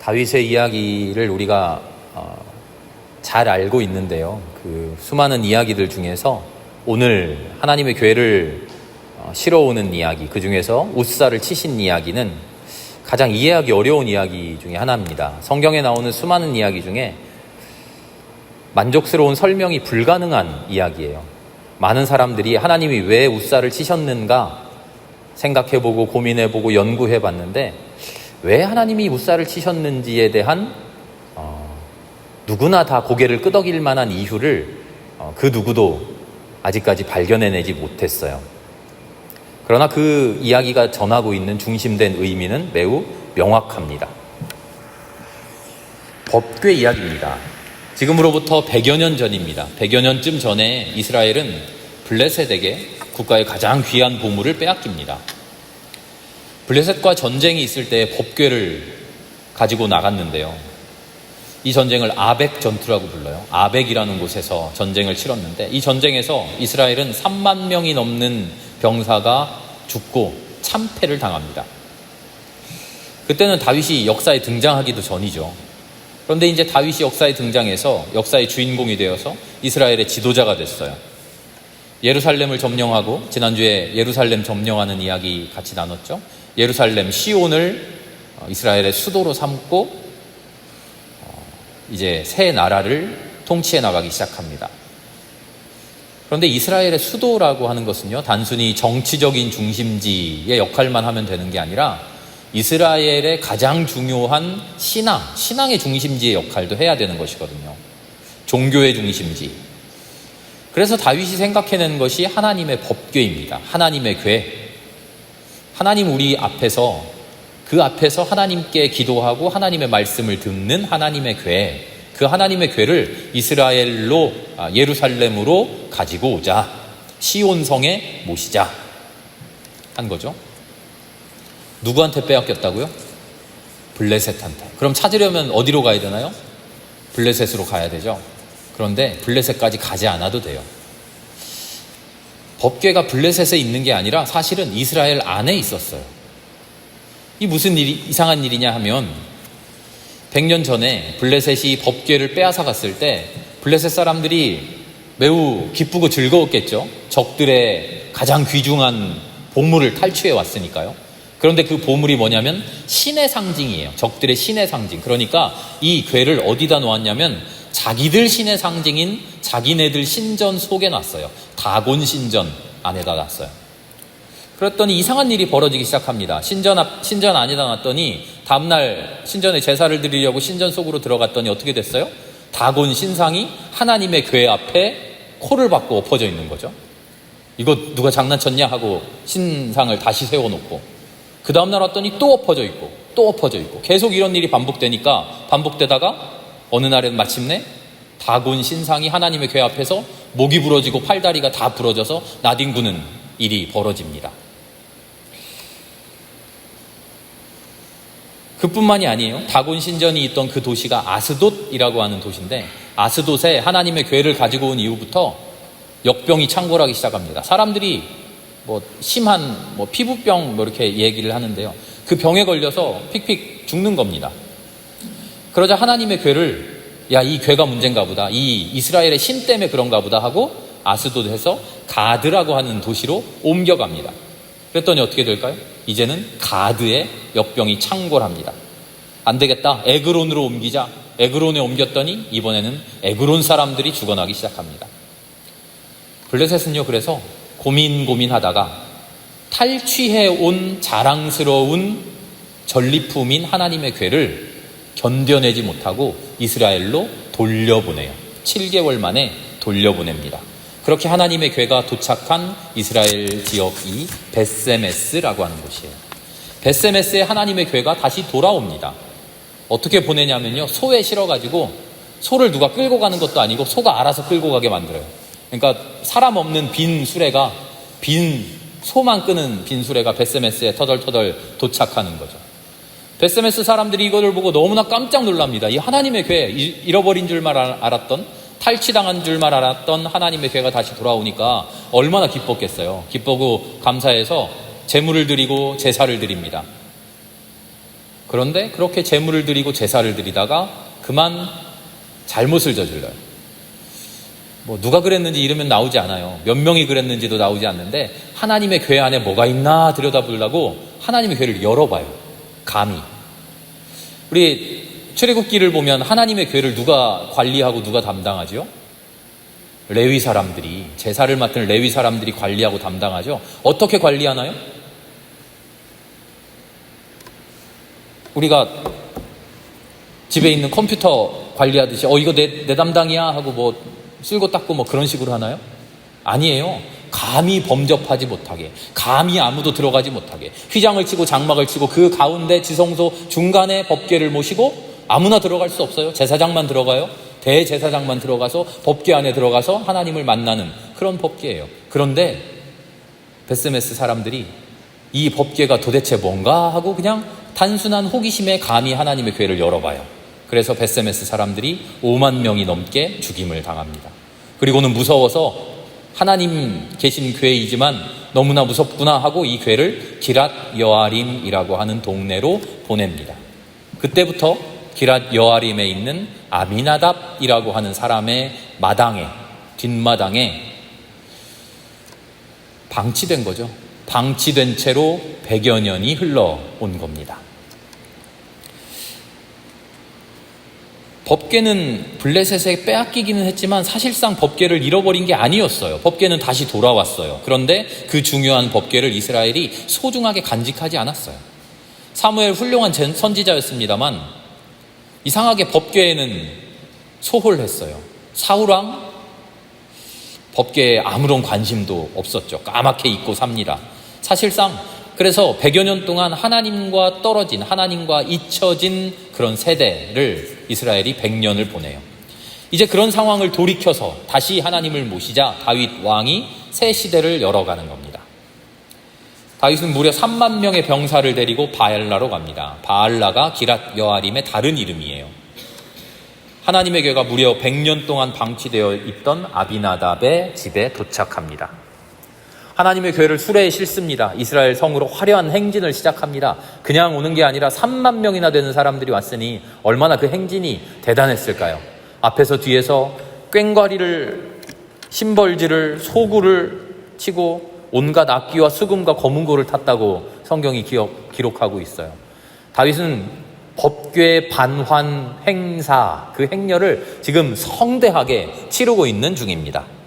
다윗의 이야기를 우리가 어, 잘 알고 있는데요. 그 수많은 이야기들 중에서 오늘 하나님의 교회를 어, 실어오는 이야기, 그 중에서 우사를 치신 이야기는 가장 이해하기 어려운 이야기 중에 하나입니다. 성경에 나오는 수많은 이야기 중에 만족스러운 설명이 불가능한 이야기예요. 많은 사람들이 하나님이 왜 우사를 치셨는가 생각해보고 고민해보고 연구해봤는데 왜 하나님이 우사를 치셨는지에 대한 어, 누구나 다 고개를 끄덕일 만한 이유를 어, 그 누구도 아직까지 발견해내지 못했어요. 그러나 그 이야기가 전하고 있는 중심된 의미는 매우 명확합니다. 법궤 이야기입니다. 지금으로부터 100여 년 전입니다. 100여 년쯤 전에 이스라엘은 블레셋에게 국가의 가장 귀한 보물을 빼앗깁니다. 블레셋과 전쟁이 있을 때 법궤를 가지고 나갔는데요. 이 전쟁을 아벡 전투라고 불러요. 아벡이라는 곳에서 전쟁을 치렀는데 이 전쟁에서 이스라엘은 3만 명이 넘는 병사가 죽고 참패를 당합니다. 그때는 다윗이 역사에 등장하기도 전이죠. 그런데 이제 다윗이 역사에 등장해서 역사의 주인공이 되어서 이스라엘의 지도자가 됐어요. 예루살렘을 점령하고 지난주에 예루살렘 점령하는 이야기 같이 나눴죠. 예루살렘 시온을 어, 이스라엘의 수도로 삼고 어, 이제 새 나라를 통치해 나가기 시작합니다. 그런데 이스라엘의 수도라고 하는 것은요, 단순히 정치적인 중심지의 역할만 하면 되는 게 아니라 이스라엘의 가장 중요한 신앙, 신앙의 중심지의 역할도 해야 되는 것이거든요. 종교의 중심지. 그래서 다윗이 생각해낸 것이 하나님의 법궤입니다. 하나님의 궤. 하나님 우리 앞에서 그 앞에서 하나님께 기도하고 하나님의 말씀을 듣는 하나님의 궤. 그 하나님의 궤를 이스라엘로 아, 예루살렘으로 가지고 오자. 시온성에 모시자. 한 거죠. 누구한테 빼앗겼다고요? 블레셋한테. 그럼 찾으려면 어디로 가야 되나요? 블레셋으로 가야 되죠. 그런데 블레셋까지 가지 않아도 돼요. 법궤가 블레셋에 있는 게 아니라 사실은 이스라엘 안에 있었어요. 이 무슨 일이 이상한 일이냐 하면 100년 전에 블레셋이 법궤를 빼앗아 갔을 때 블레셋 사람들이 매우 기쁘고 즐거웠겠죠. 적들의 가장 귀중한 보물을 탈취해 왔으니까요. 그런데 그 보물이 뭐냐면 신의 상징이에요. 적들의 신의 상징. 그러니까 이 궤를 어디다 놓았냐면 자기들 신의 상징인 자기네들 신전 속에 놨어요. 다곤 신전 안에다 놨어요. 그랬더니 이상한 일이 벌어지기 시작합니다. 신전 앞, 신전 안에다 놨더니 다음날 신전에 제사를 드리려고 신전 속으로 들어갔더니 어떻게 됐어요? 다곤 신상이 하나님의 궤 앞에 코를 박고 엎어져 있는 거죠. 이거 누가 장난쳤냐 하고 신상을 다시 세워놓고 그 다음날 왔더니 또 엎어져 있고 또 엎어져 있고 계속 이런 일이 반복되니까 반복되다가 어느 날엔 마침내 다곤 신상이 하나님의 궤 앞에서 목이 부러지고 팔다리가 다 부러져서 나뒹구는 일이 벌어집니다. 그뿐만이 아니에요. 다곤 신전이 있던 그 도시가 아스돗이라고 하는 도시인데 아스돗에 하나님의 궤를 가지고 온 이후부터 역병이 창궐하기 시작합니다. 사람들이 뭐 심한 뭐 피부병 뭐 이렇게 얘기를 하는데요. 그 병에 걸려서 픽픽 죽는 겁니다. 그러자 하나님의 궤를 야이 궤가 문제인가 보다. 이 이스라엘의 신 때문에 그런가 보다 하고 아스돗에서 가드라고 하는 도시로 옮겨갑니다. 그랬더니 어떻게 될까요? 이제는 가드의 역병이 창궐합니다. 안 되겠다. 에그론으로 옮기자. 에그론에 옮겼더니 이번에는 에그론 사람들이 죽어나기 시작합니다. 블레셋은요, 그래서 고민 고민하다가 탈취해 온 자랑스러운 전리품인 하나님의 궤를 견뎌내지 못하고 이스라엘로 돌려보내요. 7개월 만에 돌려보냅니다. 그렇게 하나님의 궤가 도착한 이스라엘 지역이 베세메스라고 하는 곳이에요. 베세메스에 하나님의 궤가 다시 돌아옵니다. 어떻게 보내냐면요. 소에 실어가지고 소를 누가 끌고 가는 것도 아니고 소가 알아서 끌고 가게 만들어요. 그러니까 사람 없는 빈 수레가 빈 소만 끄는 빈 수레가 베세메스에 터덜터덜 도착하는 거죠. 베세메스 사람들이 이거를 보고 너무나 깜짝 놀랍니다. 이 하나님의 궤 잃어버린 줄만 알았던 탈취당한 줄만 알았던 하나님의 궤가 다시 돌아오니까 얼마나 기뻤겠어요. 기쁘고 감사해서 제물을 드리고 제사를 드립니다. 그런데 그렇게 제물을 드리고 제사를 드리다가 그만 잘못을 저질러요. 뭐 누가 그랬는지 이러면 나오지 않아요. 몇 명이 그랬는지도 나오지 않는데 하나님의 교회 안에 뭐가 있나 들여다보려고 하나님의 교회를 열어봐요. 감히. 우리 출애굽기를 보면 하나님의 교회를 누가 관리하고 누가 담당하죠? 레위 사람들이 제사를 맡은 레위 사람들이 관리하고 담당하죠. 어떻게 관리하나요? 우리가 집에 있는 컴퓨터 관리하듯이 어 이거 내, 내 담당이야 하고 뭐 쓸고 닦고 뭐 그런 식으로 하나요? 아니에요. 감히 범접하지 못하게, 감히 아무도 들어가지 못하게, 휘장을 치고 장막을 치고 그 가운데 지성소 중간에 법궤를 모시고 아무나 들어갈 수 없어요. 제사장만 들어가요. 대제사장만 들어가서 법궤 안에 들어가서 하나님을 만나는 그런 법궤예요. 그런데 베스메스 사람들이 이 법궤가 도대체 뭔가 하고 그냥 단순한 호기심에 감히 하나님의 교회를 열어봐요. 그래서 베스메스 사람들이 5만 명이 넘게 죽임을 당합니다. 그리고는 무서워서 하나님 계신 교회이지만 너무나 무섭구나 하고 이 교회를 기랏 여아림이라고 하는 동네로 보냅니다. 그때부터 기랏 여아림에 있는 아미나답이라고 하는 사람의 마당에 뒷마당에 방치된 거죠. 방치된 채로 100여 년이 흘러온 겁니다. 법계는 블레셋에 빼앗기기는 했지만 사실상 법계를 잃어버린 게 아니었어요. 법계는 다시 돌아왔어요. 그런데 그 중요한 법계를 이스라엘이 소중하게 간직하지 않았어요. 사무엘 훌륭한 선지자였습니다만 이상하게 법계에는 소홀했어요. 사우랑 법계에 아무런 관심도 없었죠. 까맣게 잊고 삽니다. 사실상 그래서 100여 년 동안 하나님과 떨어진 하나님과 잊혀진 그런 세대를 이스라엘이 100년을 보내요. 이제 그런 상황을 돌이켜서 다시 하나님을 모시자 다윗 왕이 새 시대를 열어가는 겁니다. 다윗은 무려 3만 명의 병사를 데리고 바알라로 갑니다. 바알라가 기랏 여아림의 다른 이름이에요. 하나님의 교회가 무려 100년 동안 방치되어 있던 아비나답의 집에 도착합니다. 하나님의 교회를 수레에 싣습니다. 이스라엘 성으로 화려한 행진을 시작합니다. 그냥 오는 게 아니라 3만 명이나 되는 사람들이 왔으니 얼마나 그 행진이 대단했을까요? 앞에서 뒤에서 꽹과리를 심벌지를 소구를 치고 온갖 악기와 수금과 검은고를 탔다고 성경이 기억, 기록하고 있어요. 다윗은 법궤 반환 행사 그 행렬을 지금 성대하게 치르고 있는 중입니다.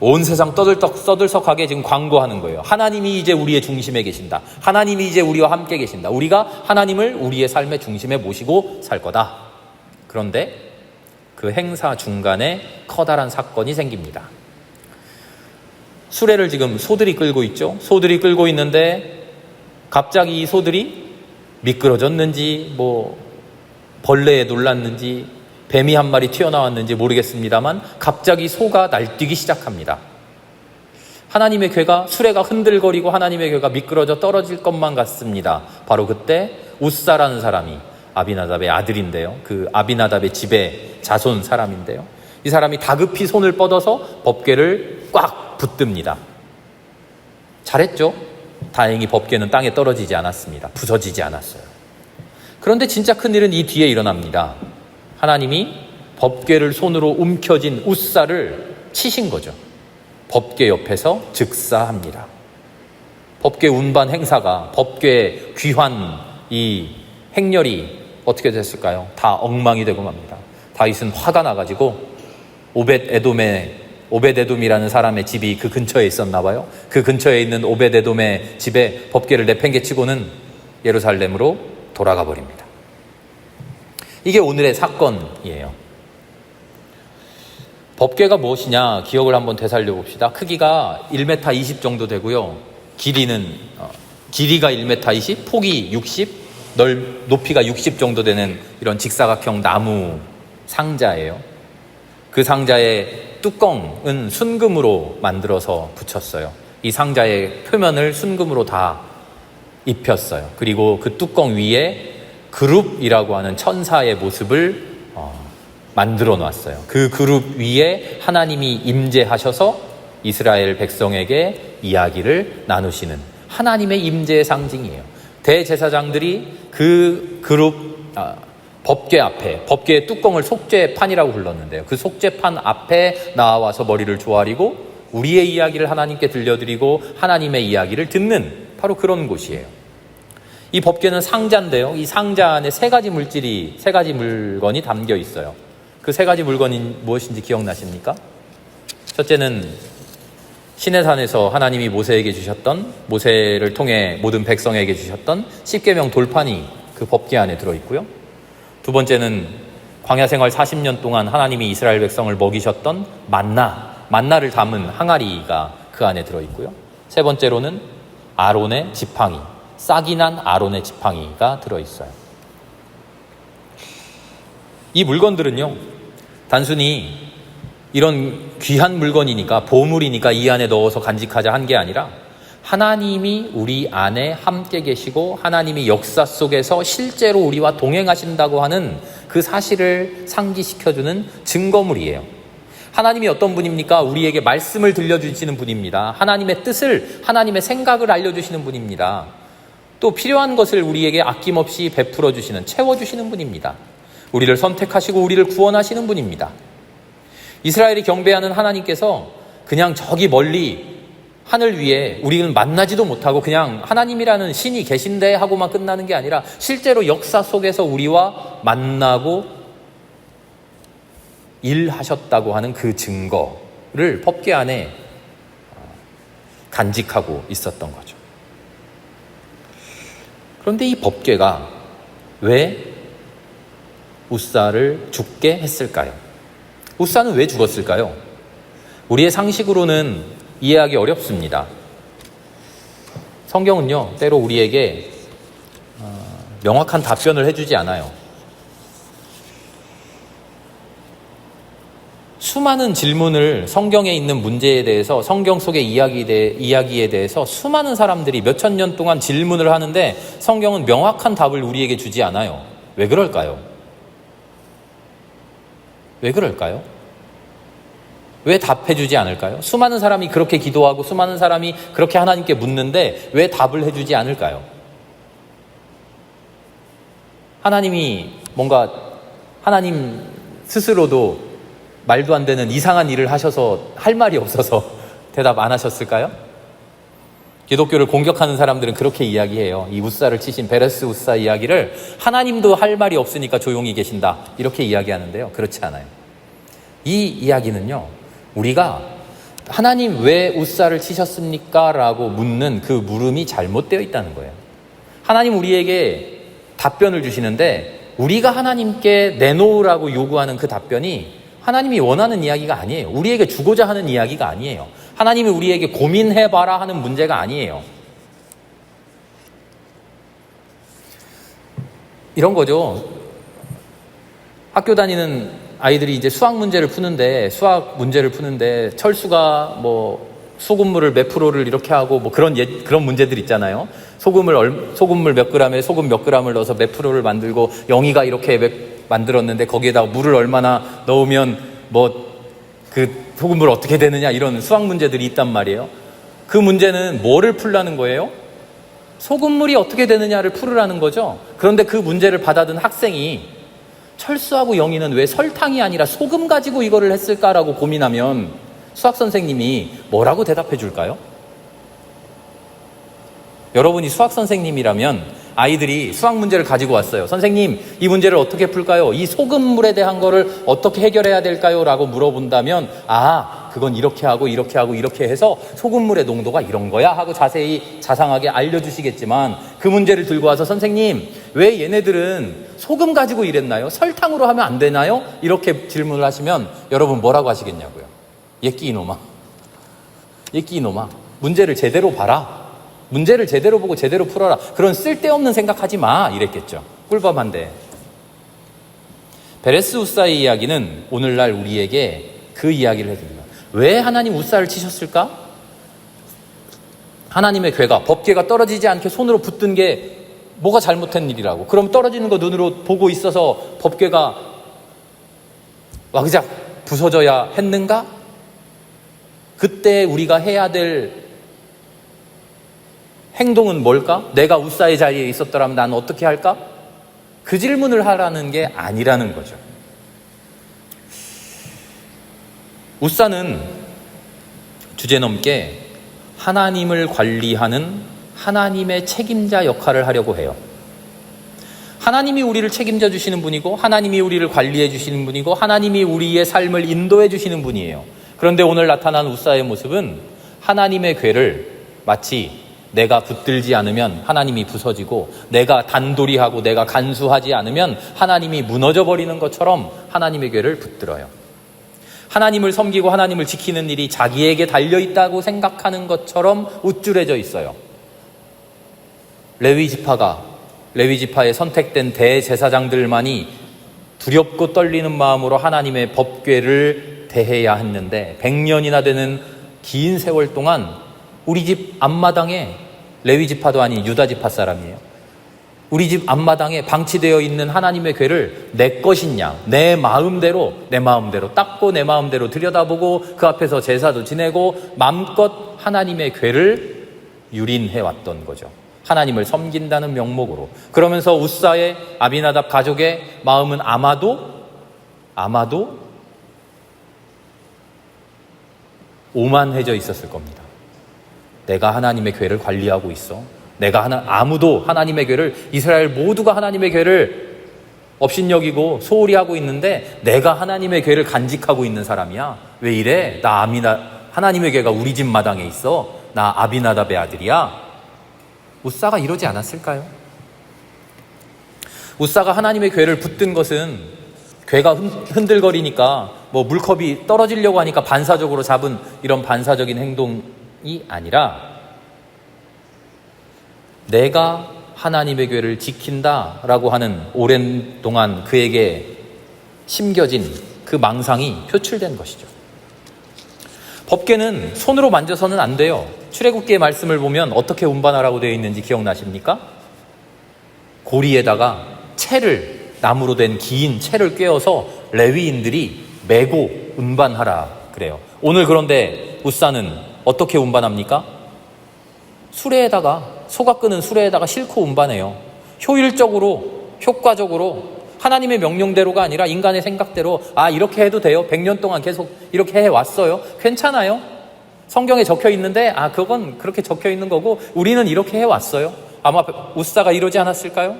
온 세상 떠들떡 써들썩하게 지금 광고하는 거예요. 하나님이 이제 우리의 중심에 계신다. 하나님이 이제 우리와 함께 계신다. 우리가 하나님을 우리의 삶의 중심에 모시고 살 거다. 그런데 그 행사 중간에 커다란 사건이 생깁니다. 수레를 지금 소들이 끌고 있죠. 소들이 끌고 있는데 갑자기 이 소들이 미끄러졌는지 뭐 벌레에 놀랐는지 뱀이 한 마리 튀어나왔는지 모르겠습니다만 갑자기 소가 날뛰기 시작합니다. 하나님의 괴가 수레가 흔들거리고 하나님의 괴가 미끄러져 떨어질 것만 같습니다. 바로 그때 우사라는 사람이 아비나답의 아들인데요. 그 아비나답의 집에 자손 사람인데요. 이 사람이 다급히 손을 뻗어서 법궤를 꽉 붙듭니다. 잘했죠? 다행히 법궤는 땅에 떨어지지 않았습니다. 부서지지 않았어요. 그런데 진짜 큰 일은 이 뒤에 일어납니다. 하나님이 법궤를 손으로 움켜진 우사를 치신 거죠. 법궤 옆에서 즉사합니다. 법궤 운반 행사가 법궤 귀환 이 행렬이 어떻게 됐을까요? 다 엉망이 되고 맙니다. 다윗은 화가 나가지고 오벳 에돔의 오벳 에돔이라는 사람의 집이 그 근처에 있었나 봐요. 그 근처에 있는 오벳 에돔의 집에 법궤를 내팽개치고는 예루살렘으로 돌아가 버립니다. 이게 오늘의 사건이에요. 법궤가 무엇이냐 기억을 한번 되살려 봅시다. 크기가 1m 20 정도 되고요. 길이는 어, 길이가 1m 20, 폭이 60, 넓 높이가 60 정도 되는 이런 직사각형 나무 상자예요. 그 상자의 뚜껑은 순금으로 만들어서 붙였어요. 이 상자의 표면을 순금으로 다 입혔어요. 그리고 그 뚜껑 위에 그룹이라고 하는 천사의 모습을 어, 만들어 놨어요. 그 그룹 위에 하나님이 임재하셔서 이스라엘 백성에게 이야기를 나누시는 하나님의 임재의 상징이에요. 대제사장들이 그 그룹 아, 법궤 앞에 법궤의 뚜껑을 속죄판이라고 불렀는데요. 그 속죄판 앞에 나와서 머리를 조아리고 우리의 이야기를 하나님께 들려드리고 하나님의 이야기를 듣는 바로 그런 곳이에요. 이 법궤는 상자인데요. 이 상자 안에 세 가지 물질이 세 가지 물건이 담겨 있어요. 그 세 가지 물건이 무엇인지 기억나십니까? 첫째는 시내산에서 하나님이 모세에게 주셨던 모세를 통해 모든 백성에게 주셨던 십계명 돌판이 그 법궤 안에 들어 있고요. 두 번째는 광야 생활 40년 동안 하나님이 이스라엘 백성을 먹이셨던 만나, 만나를 담은 항아리가 그 안에 들어 있고요. 세 번째로는 아론의 지팡이, 싹이 난 아론의 지팡이가 들어 있어요. 이 물건들은요, 단순히 이런 귀한 물건이니까 보물이니까 이 안에 넣어서 간직하자 한 게 아니라 하나님이 우리 안에 함께 계시고 하나님이 역사 속에서 실제로 우리와 동행하신다고 하는 그 사실을 상기시켜주는 증거물이에요. 하나님이 어떤 분입니까? 우리에게 말씀을 들려주시는 분입니다. 하나님의 뜻을, 하나님의 생각을 알려주시는 분입니다. 또 필요한 것을 우리에게 아낌없이 베풀어 주시는, 채워 주시는 분입니다. 우리를 선택하시고 우리를 구원하시는 분입니다. 이스라엘이 경배하는 하나님께서 그냥 저기 멀리 하늘 위에 우리는 만나지도 못하고 그냥 하나님이라는 신이 계신데 하고만 끝나는 게 아니라 실제로 역사 속에서 우리와 만나고 일하셨다고 하는 그 증거를 법계 안에 간직하고 있었던 거죠. 그런데 이 법궤가 왜 우사를 죽게 했을까요? 우사는 왜 죽었을까요? 우리의 상식으로는 이해하기 어렵습니다. 성경은요, 때로 우리에게 어, 명확한 답변을 해주지 않아요. 수많은 질문을 성경에 있는 문제에 대해서 성경 속의 이야기 대, 이야기 에 대해서 수많은 사람들이 몇천 년 동안 질문을 하는데 성경은 명확한 답을 우리에게 주지 않아요. 왜 그럴까요? 왜 그럴까요? 왜 답해주지 않을까요? 수많은 사람이 그렇게 기도하고 수많은 사람이 그렇게 하나님께 묻는데 왜 답을 해주지 않을까요? 하나님이 뭔가 하나님 스스로도 말도 안 되는 이상한 일을 하셔서 할 말이 없어서 대답 안 하셨을까요? 기독교를 공격하는 사람들은 그렇게 이야기해요. 이 우사를 치신 베레스 우사 이야기를 하나님도 할 말이 없으니까 조용히 계신다. 이렇게 이야기하는데요. 그렇지 않아요. 이 이야기는요. 우리가 하나님 왜 우사를 치셨습니까? 라고 묻는 그 물음이 잘못되어 있다는 거예요. 하나님 우리에게 답변을 주시는데 우리가 하나님께 내놓으라고 요구하는 그 답변이 하나님이 원하는 이야기가 아니에요. 우리에게 주고자 하는 이야기가 아니에요. 하나님이 우리에게 고민해봐라 하는 문제가 아니에요. 이런 거죠. 학교 다니는 아이들이 이제 수학 문제를 푸는데, 수학 문제를 푸는데, 철수가 뭐, 소금물을 몇 프로를 이렇게 하고 뭐 그런 예, 그런 문제들 있잖아요. 소금을 얼, 소금물 몇 그램에 소금 몇 그램을 넣어서 몇 프로를 만들고 영희가 이렇게 몇, 만들었는데 거기에다가 물을 얼마나 넣으면 뭐 그 소금물 어떻게 되느냐 이런 수학 문제들이 있단 말이에요. 그 문제는 뭐를 풀라는 거예요? 소금물이 어떻게 되느냐를 풀으라는 거죠. 그런데 그 문제를 받아든 학생이 철수하고 영희는 왜 설탕이 아니라 소금 가지고 이거를 했을까라고 고민하면 수학 선생님이 뭐라고 대답해 줄까요? 여러분이 수학 선생님이라면 아이들이 수학 문제를 가지고 왔어요. 선생님, 이 문제를 어떻게 풀까요? 이 소금물에 대한 거를 어떻게 해결해야 될까요? 라고 물어본다면, 아, 그건 이렇게 하고, 이렇게 하고, 이렇게 해서 소금물의 농도가 이런 거야? 하고 자세히 자상하게 알려주시겠지만, 그 문제를 들고 와서 선생님, 왜 얘네들은 소금 가지고 이랬나요? 설탕으로 하면 안 되나요? 이렇게 질문을 하시면 여러분 뭐라고 하시겠냐고요? 예끼 이놈아. 예끼 이놈아. 문제를 제대로 봐라. 문제를 제대로 보고 제대로 풀어라. 그런 쓸데없는 생각하지 마. 이랬겠죠. 꿀밤한데. 베레스 우사의 이야기는 오늘날 우리에게 그 이야기를 해줍니다. 왜 하나님 우사를 치셨을까? 하나님의 괴가, 법궤가 떨어지지 않게 손으로 붙든 게 뭐가 잘못된 일이라고. 그럼 떨어지는 거 눈으로 보고 있어서 법궤가 와그작 부서져야 했는가? 그때 우리가 해야 될 행동은 뭘까? 내가 우사의 자리에 있었더라면 난 어떻게 할까? 그 질문을 하라는 게 아니라는 거죠. 우사는 주제넘게 하나님을 관리하는 하나님의 책임자 역할을 하려고 해요. 하나님이 우리를 책임져 주시는 분이고, 하나님이 우리를 관리해 주시는 분이고, 하나님이 우리의 삶을 인도해 주시는 분이에요. 그런데 오늘 나타난 우사의 모습은 하나님의 괴를 마치 내가 붙들지 않으면 하나님이 부서지고, 내가 단돌이하고 내가 간수하지 않으면 하나님이 무너져 버리는 것처럼 하나님의 괴를 붙들어요. 하나님을 섬기고 하나님을 지키는 일이 자기에게 달려 있다고 생각하는 것처럼 우쭐해져 있어요. 레위 지파가 레위 지파에 선택된 대제사장들만이 두렵고 떨리는 마음으로 하나님의 법궤를 대해야 했는데 100년이나 되는 긴 세월 동안 우리 집 앞마당에 레위 지파도 아닌 유다 지파 사람이에요. 우리 집 앞마당에 방치되어 있는 하나님의 괴를 내 것이냐, 내 마음대로, 내 마음대로 닦고 내 마음대로 들여다보고 그 앞에서 제사도 지내고 마음껏 하나님의 괴를 유린해 왔던 거죠. 하나님을 섬긴다는 명목으로. 그러면서 우사의 아비나답 가족의 마음은 아마도, 아마도 오만해져 있었을 겁니다. 내가 하나님의 괴를 관리하고 있어. 내가 하나, 아무도 하나님의 괴를, 이스라엘 모두가 하나님의 괴를 업신여기고 소홀히 하고 있는데 내가 하나님의 괴를 간직하고 있는 사람이야. 왜 이래? 나 아미나, 하나님의 괴가 우리 집 마당에 있어. 나 아비나답의 아들이야. 우사가 이러지 않았을까요? 우사가 하나님의 괴를 붙든 것은 괴가 흔들거리니까 뭐 물컵이 떨어지려고 하니까 반사적으로 잡은 이런 반사적인 행동 이 아니라 내가 하나님의 괴를 지킨다 라고 하는 오랜 동안 그에게 심겨진 그 망상이 표출된 것이죠. 법계는 손으로 만져서는 안 돼요. 출애굽기의 말씀을 보면 어떻게 운반하라고 되어 있는지 기억나십니까? 고리에다가 채를 나무로 된 긴 채를 꿰어서 레위인들이 메고 운반하라 그래요. 오늘 그런데 우사는 어떻게 운반합니까? 수레에다가 소가 끄는 수레에다가 싣고 운반해요. 효율적으로 효과적으로 하나님의 명령대로가 아니라 인간의 생각대로 아 이렇게 해도 돼요. 100년 동안 계속 이렇게 해 왔어요. 괜찮아요. 성경에 적혀 있는데 아 그건 그렇게 적혀 있는 거고 우리는 이렇게 해 왔어요. 아마 우사가 이러지 않았을까요?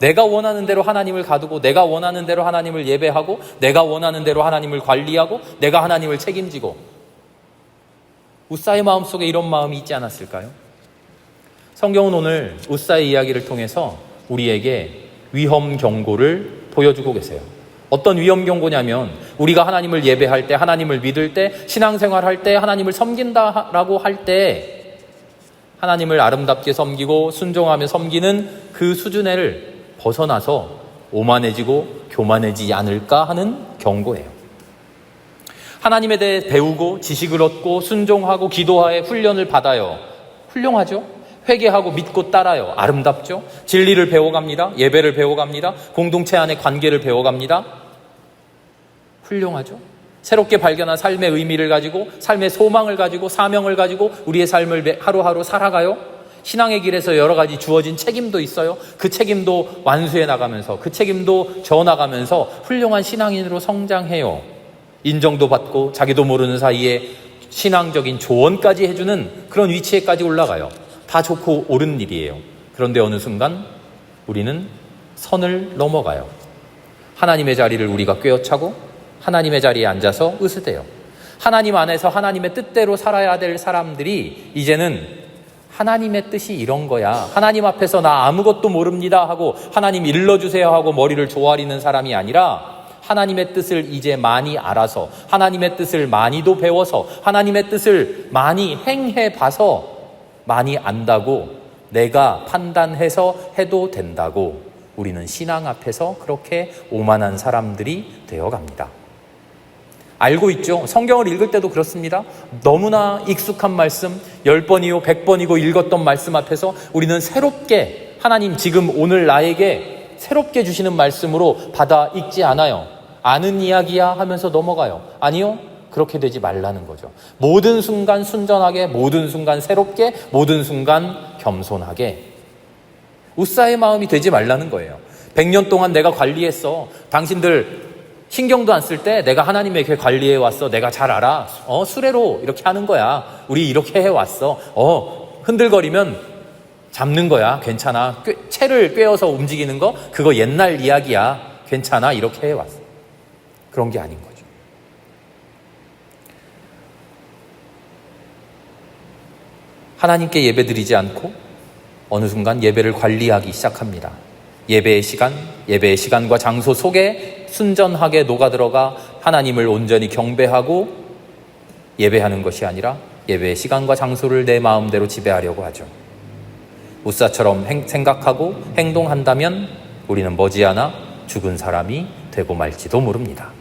내가 원하는 대로 하나님을 가두고 내가 원하는 대로 하나님을 예배하고 내가 원하는 대로 하나님을 관리하고 내가 하나님을 책임지고 우사의 마음속에 이런 마음이 있지 않았을까요? 성경은 오늘 우사의 이야기를 통해서 우리에게 위험 경고를 보여주고 계세요. 어떤 위험 경고냐면 우리가 하나님을 예배할 때, 하나님을 믿을 때, 신앙생활 할 때, 하나님을 섬긴다라고 할 때, 하나님을 아름답게 섬기고 순종하며 섬기는 그 수준을 벗어나서 오만해지고 교만해지지 않을까 하는 경고예요. 하나님에 대해 배우고 지식을 얻고 순종하고 기도하에 훈련을 받아요. 훌륭하죠? 회개하고 믿고 따라요. 아름답죠? 진리를 배워갑니다. 예배를 배워갑니다. 공동체 안의 관계를 배워갑니다. 훌륭하죠? 새롭게 발견한 삶의 의미를 가지고 삶의 소망을 가지고 사명을 가지고 우리의 삶을 하루하루 살아가요. 신앙의 길에서 여러 가지 주어진 책임도 있어요. 그 책임도 완수해 나가면서 그 책임도 져 나가면서 훌륭한 신앙인으로 성장해요. 인정도 받고 자기도 모르는 사이에 신앙적인 조언까지 해주는 그런 위치에까지 올라가요. 다 좋고 옳은 일이에요. 그런데 어느 순간 우리는 선을 넘어가요. 하나님의 자리를 우리가 꿰어차고 하나님의 자리에 앉아서 으스대요. 하나님 안에서 하나님의 뜻대로 살아야 될 사람들이 이제는 하나님의 뜻이 이런 거야. 하나님 앞에서 나 아무것도 모릅니다 하고 하나님 일러주세요 하고 머리를 조아리는 사람이 아니라 하나님의 뜻을 이제 많이 알아서 하나님의 뜻을 많이도 배워서 하나님의 뜻을 많이 행해 봐서 많이 안다고 내가 판단해서 해도 된다고 우리는 신앙 앞에서 그렇게 오만한 사람들이 되어 갑니다. 알고 있죠? 성경을 읽을 때도 그렇습니다. 너무나 익숙한 말씀, 열 번이요, 백 번이고 읽었던 말씀 앞에서 우리는 새롭게 하나님 지금 오늘 나에게 새롭게 주시는 말씀으로 받아 읽지 않아요. 아는 이야기야 하면서 넘어가요. 아니요. 그렇게 되지 말라는 거죠. 모든 순간 순전하게, 모든 순간 새롭게, 모든 순간 겸손하게 우사의 마음이 되지 말라는 거예요. 100년 동안 내가 관리했어. 당신들 신경도 안 쓸 때 내가 하나님에게 관리해 왔어. 내가 잘 알아. 어, 수레로 이렇게 하는 거야. 우리 이렇게 해 왔어. 어, 흔들거리면 잡는 거야. 괜찮아. 꽤, 채를 꿰어서 움직이는 거 그거 옛날 이야기야. 괜찮아. 이렇게 해 왔어. 그런 게 아닌 거죠. 하나님께 예배드리지 않고 어느 순간 예배를 관리하기 시작합니다. 예배의 시간, 예배의 시간과 장소 속에 순전하게 녹아들어가 하나님을 온전히 경배하고 예배하는 것이 아니라 예배의 시간과 장소를 내 마음대로 지배하려고 하죠. 우사처럼 행, 생각하고 행동한다면 우리는 머지않아 죽은 사람이 되고 말지도 모릅니다.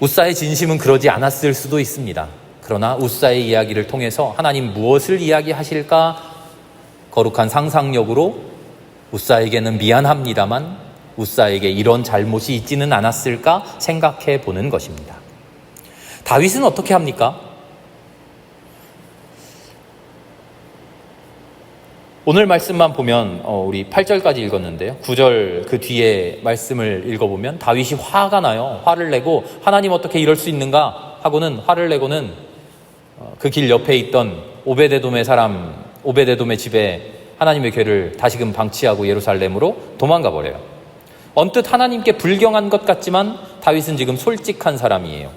우사의 진심은 그러지 않았을 수도 있습니다. 그러나 우사의 이야기를 통해서 하나님 무엇을 이야기하실까 거룩한 상상력으로 우사에게는 미안합니다만 우사에게 이런 잘못이 있지는 않았을까 생각해 보는 것입니다. 다윗은 어떻게 합니까? 오늘 말씀만 보면 어, 우리 8절까지 읽었는데요. 9절 그 뒤에 말씀을 읽어보면 다윗이 화가 나요. 화를 내고 하나님 어떻게 이럴 수 있는가 하고는 화를 내고는 어, 그길 옆에 있던 오베데돔의 사람 오베데돔의 집에 하나님의 괴를 다시금 방치하고 예루살렘으로 도망가 버려요. 언뜻 하나님께 불경한 것 같지만 다윗은 지금 솔직한 사람이에요.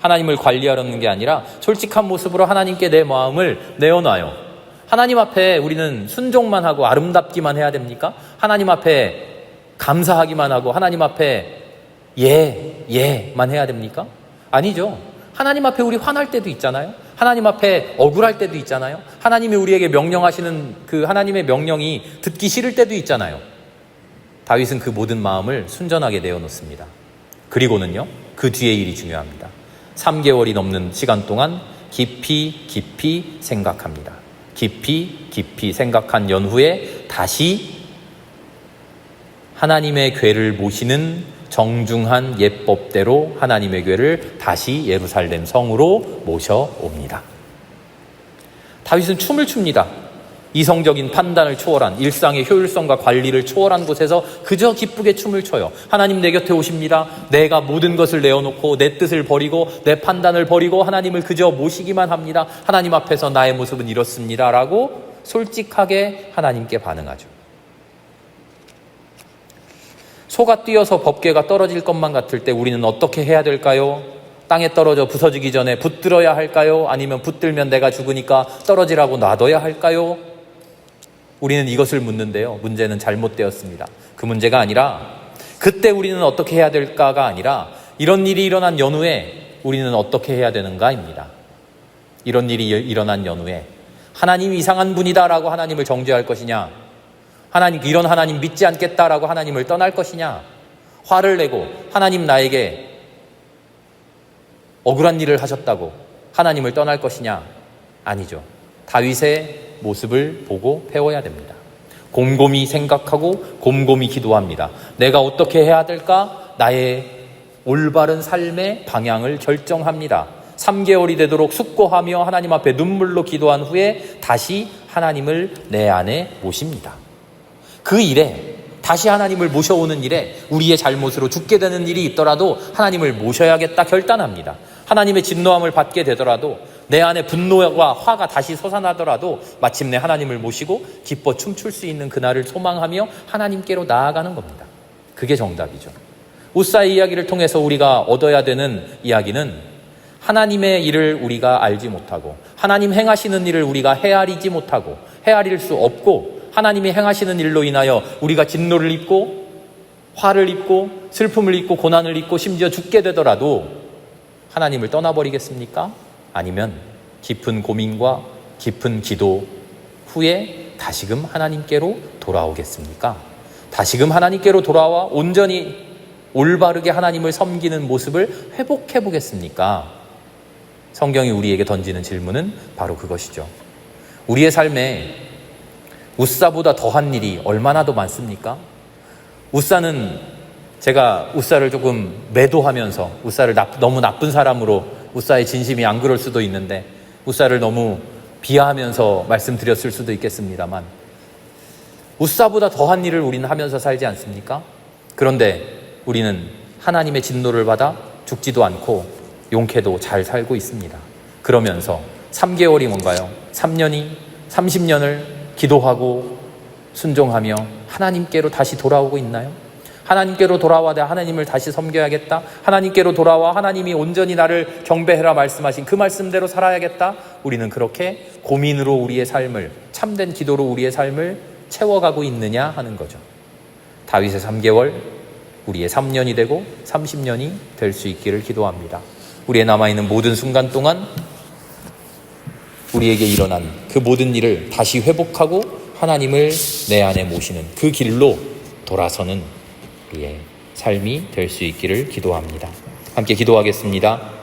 하나님을 관리하려는 게 아니라 솔직한 모습으로 하나님께 내 마음을 내어놔요. 하나님 앞에 우리는 순종만 하고 아름답기만 해야 됩니까? 하나님 앞에 감사하기만 하고 하나님 앞에 예, 예만 해야 됩니까? 아니죠. 하나님 앞에 우리 화날 때도 있잖아요. 하나님 앞에 억울할 때도 있잖아요. 하나님이 우리에게 명령하시는 그 하나님의 명령이 듣기 싫을 때도 있잖아요. 다윗은 그 모든 마음을 순전하게 내어놓습니다. 그리고는요, 그 뒤에 일이 중요합니다. 3개월이 넘는 시간 동안 깊이 깊이 생각합니다. 깊이 깊이 생각한 연후에 다시 하나님의 괴를 모시는 정중한 예법대로 하나님의 괴를 다시 예루살렘 성으로 모셔옵니다. 다윗은 춤을 춥니다. 이성적인 판단을 초월한 일상의 효율성과 관리를 초월한 곳에서 그저 기쁘게 춤을 춰요. 하나님 내 곁에 오십니다. 내가 모든 것을 내어놓고 내 뜻을 버리고 내 판단을 버리고 하나님을 그저 모시기만 합니다. 하나님 앞에서 나의 모습은 이렇습니다. 라고 솔직하게 하나님께 반응하죠. 소가 뛰어서 법궤가 떨어질 것만 같을 때 우리는 어떻게 해야 될까요? 땅에 떨어져 부서지기 전에 붙들어야 할까요? 아니면 붙들면 내가 죽으니까 떨어지라고 놔둬야 할까요? 우리는 이것을 묻는데요. 문제는 잘못되었습니다. 그 문제가 아니라 그때 우리는 어떻게 해야 될까가 아니라 이런 일이 일어난 연후에 우리는 어떻게 해야 되는가입니다. 이런 일이 일어난 연후에 하나님 이상한 분이다라고 하나님을 정죄할 것이냐? 하나님 이런 하나님 믿지 않겠다라고 하나님을 떠날 것이냐? 화를 내고 하나님 나에게 억울한 일을 하셨다고 하나님을 떠날 것이냐? 아니죠. 다윗의 모습을 보고 배워야 됩니다. 곰곰이 생각하고 곰곰이 기도합니다. 내가 어떻게 해야 될까? 나의 올바른 삶의 방향을 결정합니다. 3개월이 되도록 숙고하며 하나님 앞에 눈물로 기도한 후에 다시 하나님을 내 안에 모십니다. 그 일에 다시 하나님을 모셔오는 일에 우리의 잘못으로 죽게 되는 일이 있더라도 하나님을 모셔야겠다 결단합니다. 하나님의 진노함을 받게 되더라도 내 안에 분노와 화가 다시 솟아나더라도 마침내 하나님을 모시고 기뻐 춤출 수 있는 그날을 소망하며 하나님께로 나아가는 겁니다. 그게 정답이죠. 우사의 이야기를 통해서 우리가 얻어야 되는 이야기는 하나님의 일을 우리가 알지 못하고 하나님 행하시는 일을 우리가 헤아리지 못하고 헤아릴 수 없고 하나님이 행하시는 일로 인하여 우리가 진노를 입고 화를 입고 슬픔을 입고 고난을 입고 심지어 죽게 되더라도 하나님을 떠나버리겠습니까? 아니면 깊은 고민과 깊은 기도 후에 다시금 하나님께로 돌아오겠습니까? 다시금 하나님께로 돌아와 온전히 올바르게 하나님을 섬기는 모습을 회복해 보겠습니까? 성경이 우리에게 던지는 질문은 바로 그것이죠. 우리의 삶에 우사보다 더한 일이 얼마나 더 많습니까? 우사는 제가 우사를 조금 매도하면서 우사를 너무 나쁜 사람으로 우사의 진심이 안 그럴 수도 있는데 우사를 너무 비하하면서 말씀드렸을 수도 있겠습니다만 우사보다 더한 일을 우리는 하면서 살지 않습니까? 그런데 우리는 하나님의 진노를 받아 죽지도 않고 용케도 잘 살고 있습니다. 그러면서 3개월이 뭔가요? 3년이 30년을 기도하고 순종하며 하나님께로 다시 돌아오고 있나요? 하나님께로 돌아와 내 하나님을 다시 섬겨야겠다. 하나님께로 돌아와 하나님이 온전히 나를 경배해라 말씀하신 그 말씀대로 살아야겠다. 우리는 그렇게 고민으로 우리의 삶을 참된 기도로 우리의 삶을 채워가고 있느냐 하는 거죠. 다윗의 3개월 우리의 3년이 되고 30년이 될 수 있기를 기도합니다. 우리의 남아있는 모든 순간 동안 우리에게 일어난 그 모든 일을 다시 회복하고 하나님을 내 안에 모시는 그 길로 돌아서는 우리의 삶이 될 수 있기를 기도합니다. 함께 기도하겠습니다.